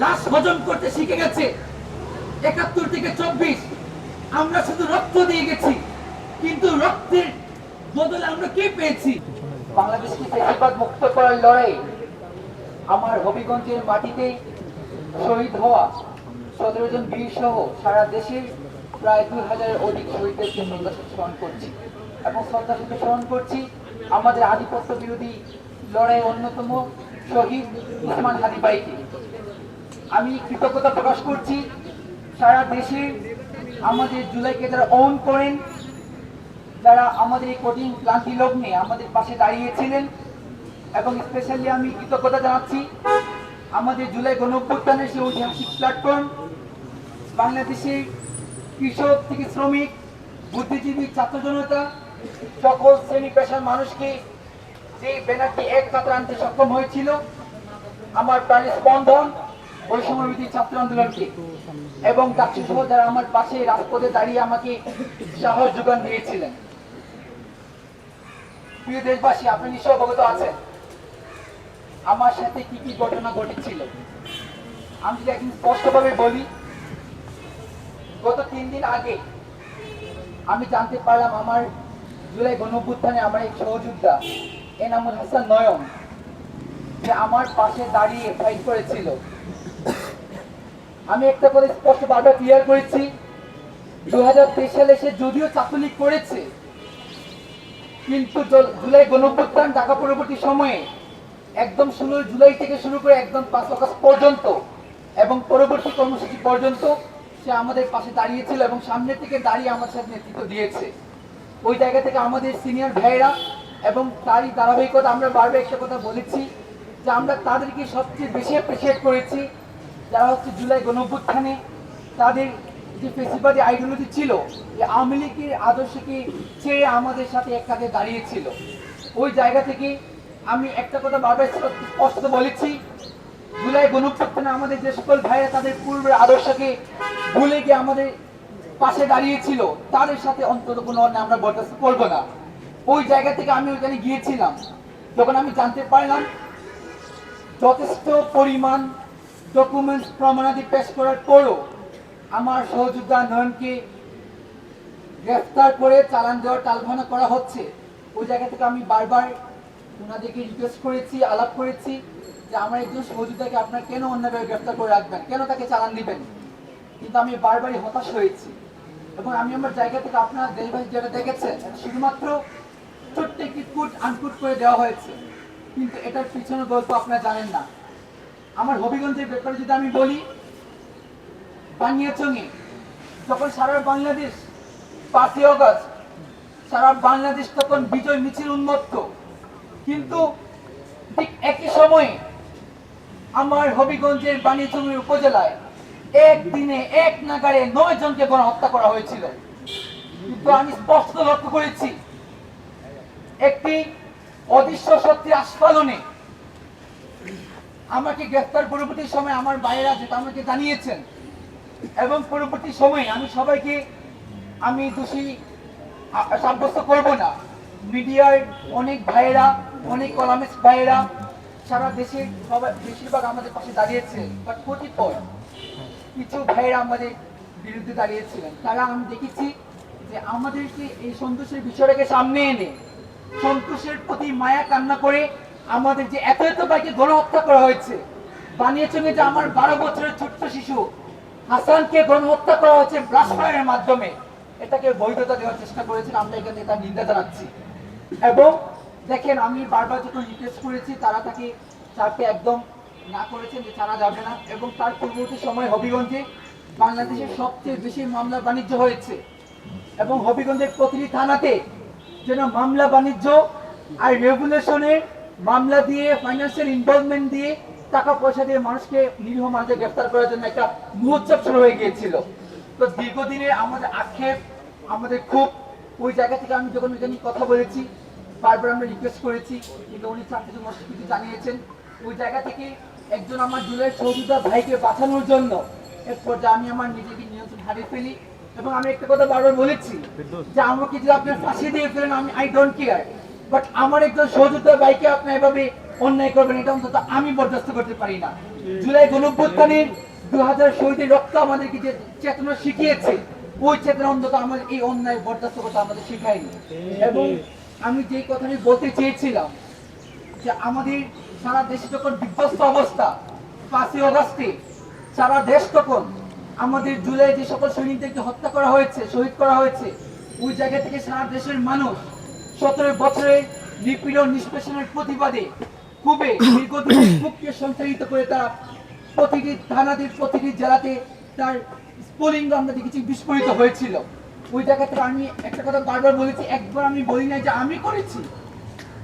লাশ হজম করতে শিখে গেছে। একাত্তর থেকে চব্বিশ, আমরা শুধু রক্ত দিয়ে গেছি, কিন্তু রক্তের বদলে আমরা কি পেয়েছি? বাংলাদেশকে মুক্ত করার লড়াই আমার হবিগঞ্জের মাটিতে শহীদ হওয়া সতেরো জন বীর সহ সারা দেশের প্রায় দুই হাজারের অধিক শহীদদেরকে শ্রদ্ধার স্মরণ করছি। এবং শ্রদ্ধার স্মরণ করছি আমাদের আধিপত্য বিরোধী লড়াই অন্যতম শহীদ উসমান হাদি বাইকে আমি কৃতজ্ঞতা প্রকাশ করছি। সারা দেশে আমাদের জুলাইকে যারা অন করেন, যারা আমাদের এই কঠিন ক্লান্তি লগ্নে আমাদের পাশে দাঁড়িয়েছিলেন, এবং স্পেশালি আমি কৃতজ্ঞতা জানাচ্ছি, আমাদের জুলাই গণঅভ্যুত্থানের সেই ঐতিহাসিক প্ল্যাটফর্ম বাংলাদেশের কৃষক থেকে শ্রমিক, বুদ্ধিজীবী ছাত্র জনতা, সকল শ্রেণি পেশার মানুষকে যে ব্যানারটি এক কাতার আনতে সক্ষম হয়েছিল, আমার প্রাণের স্পন্দন বৈষম্যবিধি ছাত্র আন্দোলনকে এবং ডাকসু সহ যারা আমার পাশে রাজপথে দাঁড়িয়ে আমাকে সাহস যোগান দিয়েছিলেন। প্রিয় দেশবাসী, আপনি নিশ্চয় অবগত আছেন। আমার সাথে কি কি ঘটনা ঘটেছিল? আমি যদি একদিন স্পষ্টভাবে বলি, গত তিন দিন আগে আমি জানতে পারলাম আমার জুলাই গণঅভ্যুত্থানে আমার এক সহযোদ্ধা, এনামুল হাসান নয়ন যে আমার পাশে দাঁড়িয়ে ফাইট করেছিল। আমি একটা করে স্পষ্ট বারবার ক্লিয়ার করেছি। দু হাজার তেইশ সালে সে যদিও ছাত্রলীগ করেছে, কিন্তু জুলাই গণঅভ্যুত্থান ঢাকা পরবর্তী সময়ে একদম ষোলো জুলাই থেকে শুরু করে একদম পাঁচ আগস্ট পর্যন্ত এবং পরবর্তী কর্মসূচি পর্যন্ত সে আমাদের পাশে দাঁড়িয়েছিল এবং সামনে থেকে দাঁড়িয়ে আমার সাথে নেতৃত্ব দিয়েছে। ওই জায়গা থেকে আমাদের সিনিয়র ভাইয়েরা এবং তারই ধারাবাহিকতা আমরা বারবার একটা কথা বলেছি যে আমরা তাদেরকে সবচেয়ে বেশি অ্যাপ্রিসিয়েট করেছি। যারা হচ্ছে জুলাই গণঅভ্যুত্থানে তাদের যে ফেসিবাদী আইডিওলজি ছিল, যে আওয়ামী লীগের আদর্শকে ছেড়ে আমাদের সাথে এক কাজে দাঁড়িয়েছিল, ওই জায়গা থেকে আমি একটা কথা বারবার স্পষ্ট বলেছি, জুলাই গণঅভ্যুত্থানে আমাদের যে সকল ভাইরা তাদের পূর্বের আদর্শকে ভুলে গিয়ে আমাদের পাশে দাঁড়িয়েছিল, তাদের সাথে অন্তত কোনো অন্যায় আমরা বরদাস্ত করব না। ওই জায়গা থেকে আমি ওইখানে গিয়েছিলাম, যখন আমি জানতে পারলাম যথেষ্ট পরিমাণ ডকুমেন্টস প্রমাণাদি পেশ করার পরও আমার সহযোদ্ধা নয়নকে গ্রেফতার করে চালান দেওয়ার টালভানা করা হচ্ছে। ওই জায়গা থেকে আমি বারবার ওনাদেরকে রিকোয়েস্ট করেছি, আলাপ করেছি যে আমার একজন সহযোদ্ধাকে আপনার কেন অন্যভাবে গ্রেফতার করে রাখবেন? কেন তাকে চালান দিবেন? কিন্তু আমি বারবারই হতাশ হয়েছি। এবং আমি আমার জায়গা থেকে আপনার দেশবাসী যেটা দেখেছেন শুধুমাত্র ছোট্ট একটি কুট আনকুট করে দেওয়া হয়েছে। কিন্তু এটার পিছনের গল্প আপনারা জানেন না। আমার হবিগঞ্জের ব্যাপারে যদি আমি বলি বানিয়াচঙে যখন সারা বাংলাদেশ পাঁচই অগস্ট সারা বাংলাদেশ তখন বিজয় মিছিল উন্মত্ত। কিন্তু ঠিক একই সময়ে আমার হবিগঞ্জের বানিয়াচঙের উপজেলায় একদিনে এক নাগারে নয় জনকে গণহত্যা করা হয়েছিল। কিন্তু আমি স্পষ্ট লক্ষ্য করেছি, একটি অদৃশ্য শক্তির আস্ফালনে আমাকে গ্রেফতার পরবর্তী সময় আমার ভাইয়েরা যেটা আমাকে জানিয়েছেন। এবং পরবর্তী সময়ে আমি সবাইকে, আমি দোষী সাব্যস্ত করব না। মিডিয়ার অনেক ভাইয়েরা, অনেক কলামিস্ট ভাইয়েরা সারা দেশের সবাই বেশিরভাগ আমাদের পাশে দাঁড়িয়েছে। বাট কতিপয় কিছু ভাইয়েরা আমাদের বিরুদ্ধে দাঁড়িয়েছিলেন। তারা আমি দেখেছি যে আমাদেরকে এই সন্তোষের বিষয়টাকে সামনে এনে সন্তোষের প্রতি মায়া কান্না করে আমাদের যে এত এত ভাইকে গণহত্যা করা হয়েছে, বানিয়েছেন যে আমার বারো বছরের ছোট্ট শিশু, হাসানকে গণহত্যা করা হয়েছে ব্লাস্টারের মাধ্যমে। এটাকে বৈধতা দেওয়ার চেষ্টা করেছেন, আমরা এখানে তার নিন্দা জানাচ্ছি। এবং দেখেন, আমি বারবার যখন রিকোয়েস্ট করেছি, তারা তাকে তাকে একদম না করেছেন যে ছাড়া যাবে না। এবং তার পূর্ববর্তী সময় হবিগঞ্জে বাংলাদেশের সবচেয়ে বেশি মামলা বাণিজ্য হয়েছে। এবং হবিগঞ্জের প্রতিটি থানাতে যেন মামলা বাণিজ্য আর রেগুলেশনের মামলা দিয়ে ফাইন্যান্সিয়াল ইনভলভমেন্ট দিয়ে টাকা পয়সা দিয়ে মানুষকে নিরীহ মানুষকে গ্রেফতার করার জন্য একটা মহোৎসব শুরু হয়ে গিয়েছিল। তো দীর্ঘদিনে আমাদের আক্ষেপ, আমাদের খুব ওই জায়গা থেকে আমি যখন ওইখানে কথা বলেছি, বারবার আমরা রিকোয়েস্ট করেছি কিন্তু উনি চার কিছু জানিয়েছেন, ওই জায়গা থেকে একজন আমার জুলাই সহযোদ্ধা ভাইকে বাঁচানোর জন্য এক পর্যায়ে আমি আমার নিজেকে নিয়ন্ত্রণ হারিয়ে ফেলি এবং আমি একটা কথা বারবার বলেছি, যে আমাকে যদি আপনি ফাঁসি দিয়ে ফেলেন, আমি আই ডোন্ট কেয়ার বাট আমার একজন সহযোদ্ধা ভাইকে আপনি এভাবে অন্যায় করবেন, এটা অন্তত আমি বরদাস্ত করতে পারি না। জুলাই গণঅভ্যুত্থানের দু হাজার শহীদের রক্ত আমাদেরকে যে চেতনা শিখিয়েছে, ওই চেতনা অন্তত আমাদের এই অন্যায় বরদাস্ত করতে আমাদের শিখায়নি। এবং আমি যে কথাটি বলতে চেয়েছিলাম, যে আমাদের সারা দেশে যখন বিধ্বস্ত অবস্থা, পাঁচই অগস্টে সারা দেশ তখন আমাদের জুলাই যে সকল সৈনিকদেরকে হত্যা করা হয়েছে, শহীদ করা হয়েছে, ওই জায়গা থেকে সারা দেশের মানুষ সতেরো বছরের নিপীড়ন নিষ্পেষণের প্রতিবাদে খুবই দীর্ঘদিন মুখকে সঞ্চালিত করে তারা প্রতিটি থানাতে প্রতিটি জেলাতে তার স্ফুলিঙ্গ আমরা দেখেছি, বিস্ফোরিত হয়েছিল। ওই জায়গা থেকে আমি একটা কথা বারবার বলেছি, একবার আমি বলি না যে আমি করেছি।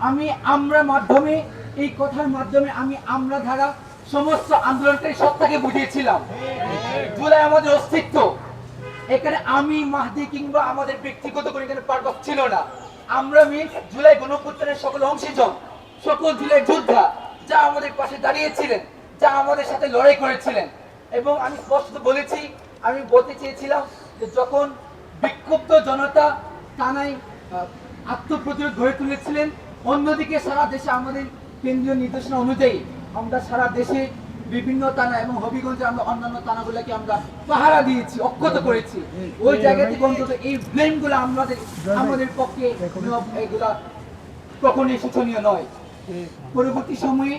আমি আমরা মাধ্যমে, এই কথার মাধ্যমে আমি আমরা ধারা সমস্ত আন্দোলনকারী সত্তাকে বুঝিয়েছিলাম। জুলাই আমাদের অস্তিত্ব। এখানে আমি, মাহদি কিংবা আমাদের ব্যক্তিগত করে এখানে পার্টক ছিল না। আমরা মিন্স জুলাই গণপুত্রের সকল অংশীজন, সকল জুলাই যোদ্ধা যা আমাদের পাশে দাঁড়িয়েছিলেন, যা আমাদের সাথে লড়াই করেছিলেন। এবং আমি স্পষ্ট বলেছি, আমি বলতে চেয়েছিলাম যে যখন বিক্ষুব্ধ জনতা টানাই আত্মপ্রতিরোধ গড়ে তুলেছিলেন, অন্যদিকে সারা দেশে আমাদের কেন্দ্রীয় নির্দেশনা অনুযায়ী আমরা সারা দেশে বিভিন্ন থানা এবং হবিগঞ্জে আমরা অন্যান্য থানাগুলোকে আমরা পাহারা দিয়েছি অক্ষত করেছি। ওই জায়গা থেকে অন্তত এই ব্লেমগুলো আমাদের আমাদের পক্ষে এগুলা কখনোই শোচনীয় নয়। পরবর্তী সময়ে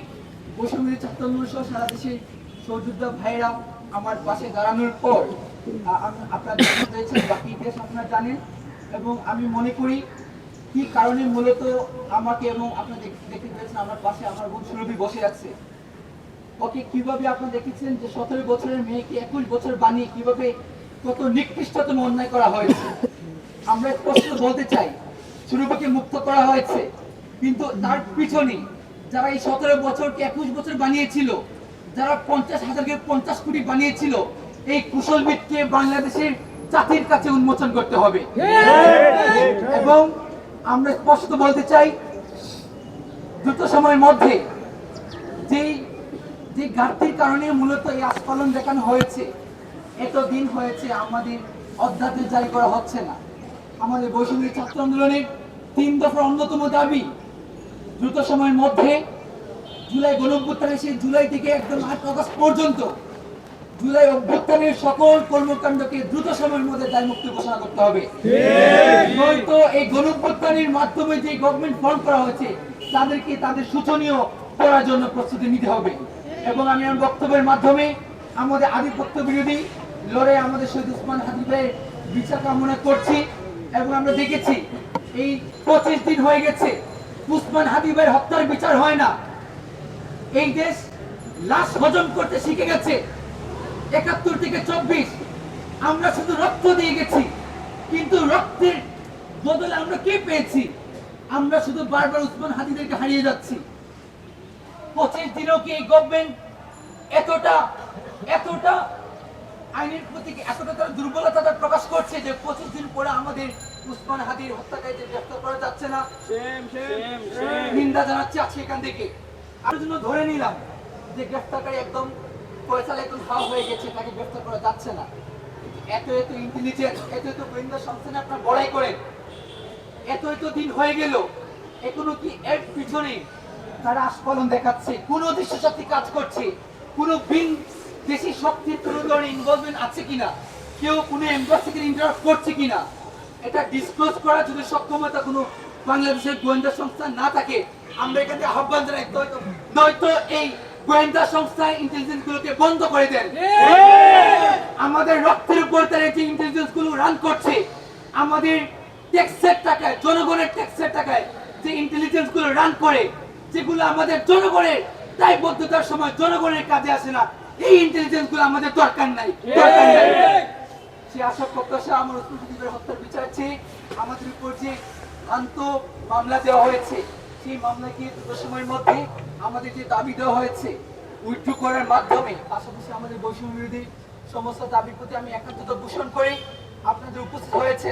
বৈষম্য ছাত্র সহ সারা দেশের সহযোদ্ধা ভাইরা আমার পাশে দাঁড়ানোর পর বাকি ইতিহাস আপনারা জানেন। এবং আমি মনে করি কি কারণে মূলত আমাকে এবং আপনারা দেখতে পেয়েছেন আমার পাশে আমার বোন সুরভি বসে আছে। ওকে কীভাবে আপনি দেখেছেন যে সতেরো বছরের মেয়েকে একুশ বছর বানিয়ে কীভাবে কত নিকৃষ্টতম অন্যায় করা হয়েছে? আমরা স্পষ্ট বলতে চাই সুরভিকে মুক্ত করা হয়েছে, কিন্তু তার পিছনে যারা এই সতেরো বছরকে একুশ বছর বানিয়েছিল, যারা পঞ্চাশ হাজারকে পঞ্চাশ কোটি বানিয়েছিল, এই কুশলবিদকে বাংলাদেশের জাতির কাছে উন্মোচন করতে হবে। এবং আমরা স্পষ্ট বলতে চাই দ্রুত সময়ের মধ্যে যেই যে ঘাটতির কারণে মূলত এই আস্ফালন দেখানো হয়েছে এতদিন হয়েছে আমাদের অধ্যাদেশ জারি করা হচ্ছে না। আমাদের বৈষম্য ছাত্র আন্দোলনের তিন দফার অন্যতম দাবি দ্রুত সময়ের মধ্যে জুলাই গণঅভ্যুত্থানে সেই জুলাই থেকে একদম আট আগস্ট পর্যন্ত জুলাই অভ্যুত্থানের সকল কর্মকাণ্ডকে দ্রুত সময়ের মধ্যে দায়মুক্ত ঘোষণা করতে হবে। নয়তো এই গণঅভ্যুত্থানের মাধ্যমে যে গভর্নমেন্ট ফর্ম করা হয়েছে তাদেরকে তাদের শোচনীয় করার জন্য প্রস্তুতি নিতে হবে। এবং আমি আমার বক্তব্যের মাধ্যমে আমাদের আধিপত্য বিরোধী লড়াই আমাদের শহীদ উসমান হাদিবের বিচার কামনা করছি এবং আমরা দেখেছি এই পঁচিশ দিন হয়ে গেছে উসমান হাবিবের হত্যার বিচার হয় না। এই দেশ লাশ হজম করতে শিখে গেছে। একাত্তর থেকে চব্বিশ আমরা শুধু রক্ত দিয়ে গেছি, কিন্তু রক্তের বদলে আমরা কে পেয়েছি? আমরা শুধু বারবার উসমান হাদিদেরকে হারিয়ে যাচ্ছি। পঁচিশ দিনও কি এই গভর্নমেন্ট এতটা এতটা আইনের প্রতি কি এতটা তারা দুর্বলতা তারা প্রকাশ করছে যে পঁচিশ দিন পরে আমাদের উসমান হাদির হত্যাকারীদের গ্রেফতার করা যাচ্ছে না? নিন্দা জানাচ্ছি আজকে এখান থেকে। আর জন্য ধরে নিলাম যে গ্রেফতারকারী একদম পয়সাল একদম হাওয়া হয়ে গেছে তাকে গ্রেফতার করা যাচ্ছে না। এত এত ইন্টেলিজেন্ট এত এত গোয়েন্দা সংস্থানে আপনার বড়াই করেন এত এত দিন হয়ে গেল এখনও কি এর পিছনে তারা আস্ফলন দেখাচ্ছে, কোন কাজ করছে, কোন দেশি শক্তির ধরনের ইনভলভমেন্ট আছে কিনা, কেউ কোনো ইন্টারাক্ট করছে কিনা, এটা ডিসক্লোজ করার সক্ষমতা কোনো বাংলাদেশের গোয়েন্দা সংস্থা না থাকে। আমরা এখানে আহ্বান জানাই, নয়তো এই গোয়েন্দা সংস্থা ইন্টেলিজেন্স গুলোকে বন্ধ করে দেন। আমাদের রক্তের উপর তারা যে ইন্টেলিজেন্সগুলো রান করছে, আমাদের ট্যাক্সের টাকায়, জনগণের ট্যাক্সের টাকায় যে ইন্টেলিজেন্সগুলো রান করে যেগুলো আমাদের জনগণের দায়বদ্ধতার সময় জনগণের কাজে আসে না। এই ইন্টেলিজেন্সগুলো আমাদের দরকার নাই দরকার নাই। সে আশা প্রত্যাশা আমার উত্তরসূরিদের হত্যার বিচার চেয়ে আমাদের উপর যে ভ্রান্ত মামলা দেওয়া হয়েছে সেই মামলাকে দ্রুত সময়ের মধ্যে আমাদের যে দাবি দেওয়া হয়েছে উইথড্র করার মাধ্যমে পাশাপাশি আমাদের বৈষম্য বিরোধী সমস্ত দাবির প্রতি আমি একান্ততা পোষণ করে। আপনাদের উপস্থিত হয়েছে।